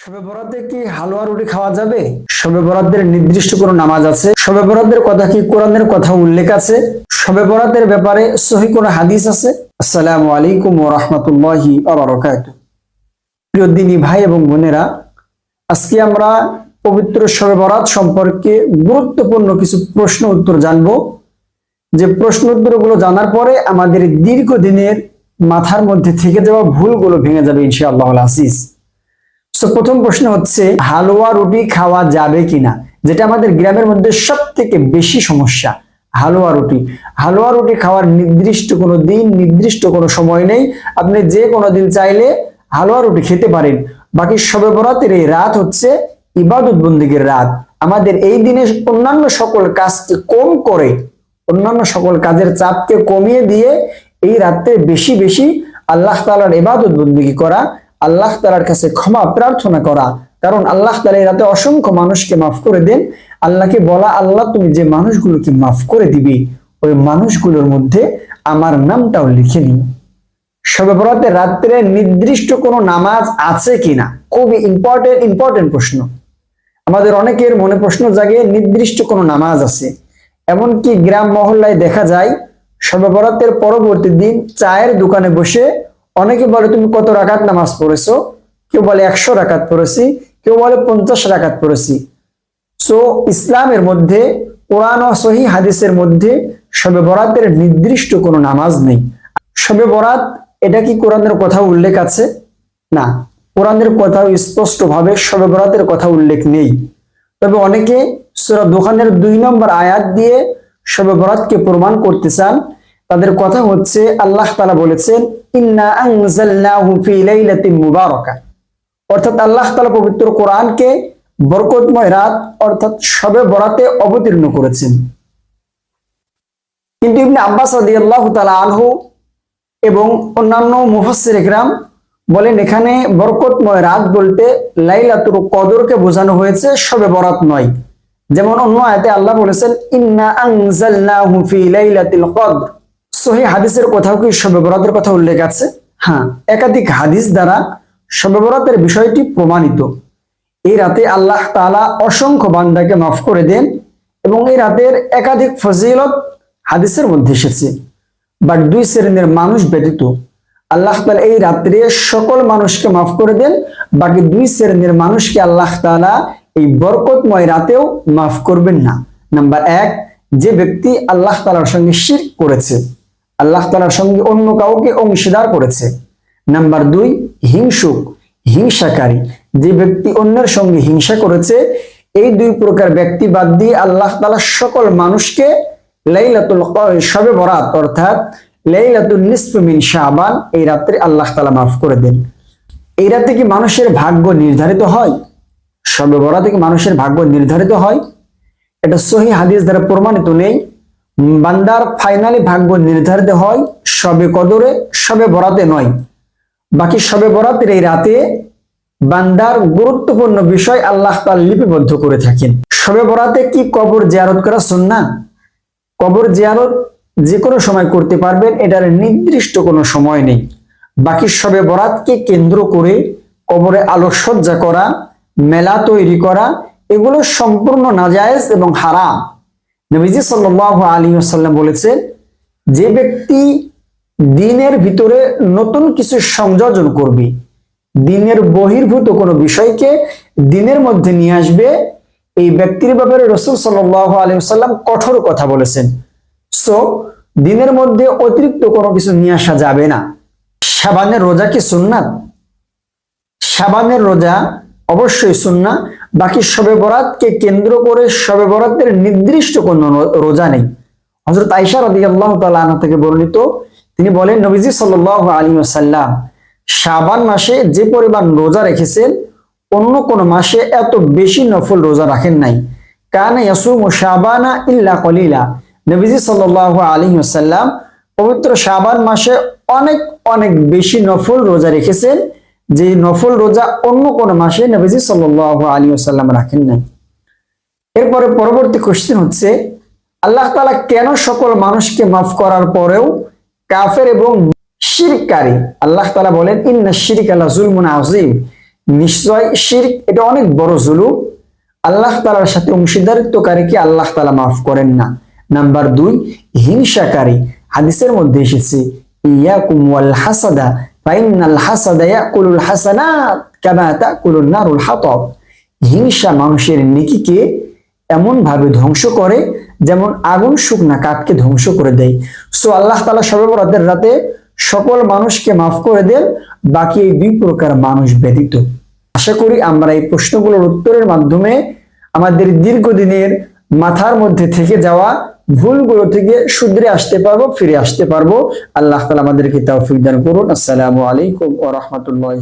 শবে বরাতে কি হালুয়া রুটি খাওয়া যাবে? শবে বরাতের নির্দিষ্ট কোনো নামাজ আছে? শবে বরাতের কথা কি কোরআনের কথা উল্লেখ আছে? শবে বরাতের ব্যাপারে সহি কোনো হাদিস আছে? আসসালামু আলাইকুম ওয়া রাহমাতুল্লাহি ওয়া বারাকাতুহু। প্রিয় দিনী ভাই এবং বোনেরা, আজকে আমরা পবিত্র শবে বরাত সম্পর্কে গুরুত্বপূর্ণ কিছু প্রশ্ন উত্তর জানব। যে প্রশ্ন উত্তরগুলো জানার পরে আমাদের দীর্ঘদিনের মাথার মধ্যে থেকে যাওয়া ভুলগুলো ভেঙে যাবে ইনশাআল্লাহ আসিস তো প্রথম প্রশ্ন হচ্ছে, হালুয়া রুটি খাওয়া যাবে কিনা? যেটা আমাদের গ্রামের মধ্যে সব থেকে বেশি সমস্যা, হালুয়া রুটি। হালুয়া রুটি খাওয়ার নির্দিষ্ট কোনো দিন, নির্দিষ্ট কোনো সময় নেই। আপনি যে কোনো দিন চাইলে হালুয়া রুটি খেতে পারেন। বাকি সবে বরাতের এই রাত হচ্ছে ইবাদত বন্দিগের রাত। আমাদের এই দিনে অন্যান্য সকল কাজকে কম করে, অন্যান্য সকল কাজের চাপকে কমিয়ে দিয়ে এই রাতে বেশি বেশি আল্লাহ তালার ইবাদত বন্দিগি করা আল্লাহ তালার কাছে ক্ষমা প্রার্থনা করা। কারণ আল্লাহ তালা এই রাতে অসংখ্য মানুষকে মাফ করে দেন। আল্লাহকে বলা, আল্লাহ, তুমি যে মানুষগুলোকে মাফ করে দিবি, ওই মানুষগুলোর মধ্যে আমার নামটাও লিখে নিও। সবে রাত্রে নির্দিষ্ট কোনো নামাজ আছে কিনা? খুবই ইম্পর্টেন্ট ইম্পর্টেন্ট প্রশ্ন। আমাদের অনেকের মনে প্রশ্ন জাগে, নির্দিষ্ট কোনো নামাজ আছে। এমনকি গ্রাম মহল্লায় দেখা যায় সবে পরবর্তী দিন চায়ের দোকানে বসে অনেকে বলে, তুমি কত রাকাত নামাজ পড়েছো? কেউ বলে, একশো রাকাত পড়েছি। কেউ বলে, পঞ্চাশ রাকাত পড়েছি। সো ইসলামের মধ্যে, কোরআন সহি হাদিসের মধ্যে শবে বরাতের নির্দিষ্ট কোনো নামাজ নেই। শবে বরাত, এটা কি কোরআনের কথা উল্লেখ আছে? না। কোরআনের কথাও স্পষ্টভাবে শবে বরাতের কথা উল্লেখ নেই। তবে অনেকে সুরা দোকানের দুই নম্বর আয়াত দিয়ে শবে বরাতকে প্রমাণ করতে চান। তাদের কথা হচ্ছে আল্লাহ তালা বলেছেন, ইন্না ফি লাইলাতিন মুবারাকা অর্থাৎ আল্লাহ তালা পবিত্র কোরআনকে বরকতময় রাত, অর্থাৎ শবে বরাতে অবতীর্ণ করেছেন। কিন্তু ইবনে আব্বাস রাদিয়াল্লাহু তাআলা আনহু এবং অন্যান্য মুফাসসির ইকরাম বলেন, এখানে বরকতময় রাত বলতে লাইলাতুল কদরকে বোঝানো হয়েছে সবে বরাত নয়। যেমন অন্য আয়াতে আল্লাহ বলেছেন, ইন্না আনজালনাহু ফি লাইলাতিল কদর। সহি হাদিসের কোথাও কি শবে বরাতের কথা উল্লেখ আছে? হ্যাঁ একাধিক হাদিস দ্বারা শবে বরাতের বিষয়টি প্রমাণিত। এই রাতে আল্লাহ তাআলা অসংখ্য বান্দাকে মাফ করে দেন এবং এই রাতের একাধিক ফজিলত হাদিসের মধ্যে এসেছে। বাট দুই শ্রেণির মানুষ ব্যতীত আল্লাহ তালা এই রাত্রে সকল মানুষকে মাফ করে দেন, বাকি দুই শ্রেণির মানুষকে আল্লাহ তাআলা এই বরকতময় রাতেও মাফ করবেন না। নাম্বার এক, যে ব্যক্তি আল্লাহ তালার সঙ্গে শিরক করেছে। আল্লাহ তাআলার সঙ্গে অন্য কাউকে অংশীদার করেছে। নাম্বার দুই, হিংসুক, হিংসাকারী। যে ব্যক্তি অন্যের সঙ্গে হিংসা করেছে, এই দুই প্রকার ব্যক্তি বাদ দিয়ে আল্লাহ তালা সকল মানুষকে লাইলাতুল শবে বরাত, অর্থাৎ লাইলাতুল নিসফ মিন শাবান, এই রাত্রে আল্লাহ তালা মাফ করে দেন। এই রাতে কি মানুষের ভাগ্য নির্ধারিত হয়? সবে বরাতে কি মানুষের ভাগ্য নির্ধারিত হয়? এটা সহি হাদিস দ্বারা প্রমাণিত নেই। বান্দার ফাইনালি ভাগ্য নির্ধারিত হয় সবে কদরে, সবে বরাতে নয়। বাকি সবে বরাতের এই রাতে বান্দার গুরুত্বপূর্ণ বিষয় আল্লাহ তার লিপিবদ্ধ করে থাকেন। সবে বরাতে কি কবর জিয়ারত করা সুন্না কবর জিয়ারত যে কোনো সময় করতে পারবেন, এটার নির্দিষ্ট কোনো সময় নেই। বাকি সবে বরাতকে কেন্দ্র করে কবরে আলোকসজ্জা করা, মেলা তৈরি করা, এগুলো সম্পূর্ণ নাজায়েজ এবং হারাম। নবীজি সাল্লাল্লাহু আলাইহি ওয়াসাল্লাম বলেছেন, যে ব্যক্তি দিনের ভিতরে নতুন কিছু সংযোজন করবে, দিনের বহির্ভূত কোনো বিষয়কে দিনের মধ্যে নিয়ে আসবে, এই ব্যক্তির ব্যাপারে রসুল সাল্লাহ আলিয়াল্লাম কঠোর কথা বলেছেন। সো, দিনের মধ্যে অতিরিক্ত কোনো কিছু নিয়ে আসা যাবে না। সাবানের রোজা কি সুন্নাত? সাবানের রোজা অবশ্যই সুন্না বাকি শবে বরাতকে কেন্দ্র করে শবে বরাতের নির্দিষ্ট কোনো রোজা নেই। হজরত আইসা রাদি আল্লাহ তালা থেকে বর্ণিত, তিনি বলেন, নবীজি সাল আলী সাল্লাম শাবান মাসে যে পরিমাণ রোজা রেখেছেন, অন্য কোন মাসে এত বেশি নফল রোজা রাখেন নাই। কানা ইয়াসুমু শাবানা ইল্লা কলিলা। নবীজি সাল্লাল্লাহু আলাইহি ওয়াসাল্লাম পবিত্র শাবান মাসে অনেক অনেক বেশি নফল রোজা রেখেছেন যে নফল রোজা অন্য কোন মাসে নবীজি সাল্লাল্লাহু আলাইহি ওয়াসাল্লাম রাখেন নাই। এরপরে পরবর্তী কোশ্চেন হচ্ছে, আল্লাহ তাআলা কেন সকল মানুষকে মাফ করার পরেও কাফের এবং শিরকারী? আল্লাহ তাআলা বলেন, ইন্না শিরকা লাযুলমুন আযীম। নিশ্চয় শিরক এটা অনেক বড় জুলুম। আল্লাহ তালার সাথে অংশীদারিত্বকারীকে আল্লাহ তালা মাফ করেন না? নাম্বার দুই, হিংসাকারী। হাদিসের মধ্যে এসেছে, ইয়াকুম ওয়াল হাসাদা ফাইনাল হাসাদা ইয়াকুলুল হাসানাত কামা তাকুলুন নারুল হাতাব। হিংসা মানুষের নেকিকে এমন ভাবে ধ্বংস করে যেমন আগুন শুকনা কাঠকে ধ্বংস করে দেয়। সো আল্লাহ তালা সবে বরাতের রাতে সকল মানুষকে মাফ করে দেন, বাকি এই দুই প্রকার মানুষ ব্যতীত। আশা করি আমরা এই প্রশ্নগুলোর উত্তরের মাধ্যমে আমাদের দীর্ঘদিনের মাথার মধ্যে থেকে যাওয়া ভুলগুলো থেকে শুধরে আসতে পারব, ফিরে আসতে পারব। আল্লাহ তালা আমাদেরকে তৌফিক দান করুন। আসসালামু আলাইকুম ও রহমতুল্লাহ